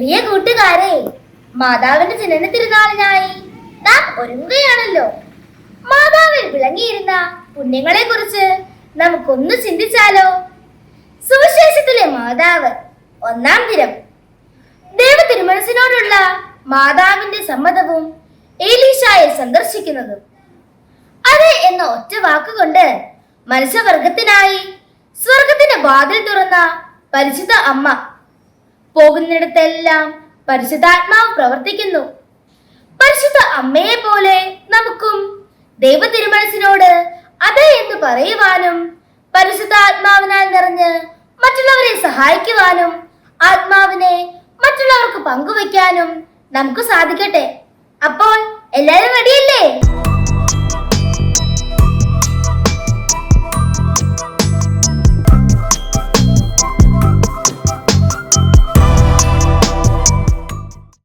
കൂട്ടുകാരെ മാതാവിന്റെ ജനന തിരുനാളിനായി നാം ഒരുങ്ങുകയാണല്ലോ. മാതാവിൽ വിളങ്ങിയിരുന്ന പുണ്യങ്ങളെ കുറിച്ച് നമുക്കൊന്ന് ചിന്തിച്ചാലോ? സുവിശേഷത്തിലെ മാതാവ് ഒന്നാം ദിനം. ദേവ തിരുമനസിനോടുള്ള മാതാവിന്റെ സമ്മതവും ഏലീഷായെ സന്ദർശിക്കുന്നതും. അതെ എന്ന ഒറ്റ വാക്കുകൊണ്ട് മനുഷ്യവർഗത്തിനായി സ്വർഗത്തിന്റെ വാതിൽ തുറന്ന പരിശുദ്ധ അമ്മ പോകുന്നിടത്തെല്ലാം പരിശുദ്ധാത്മാവ് പ്രവർത്തിക്കുന്നു. പരിശുദ്ധ അമ്മയെ പോലെ നമുക്കും ദൈവ തിരുമനസിനോട് അതെ എന്ന് പറയുവാനും പരിശുദ്ധാത്മാവിനാൽ നിറഞ്ഞ് മറ്റുള്ളവരെ സഹായിക്കുവാനും ആത്മാവിനെ മറ്റുള്ളവർക്ക് പങ്കുവെക്കാനും നമുക്ക് സാധിക്കട്ടെ. അപ്പോൾ എല്ലാവരും റെഡിയല്ലേ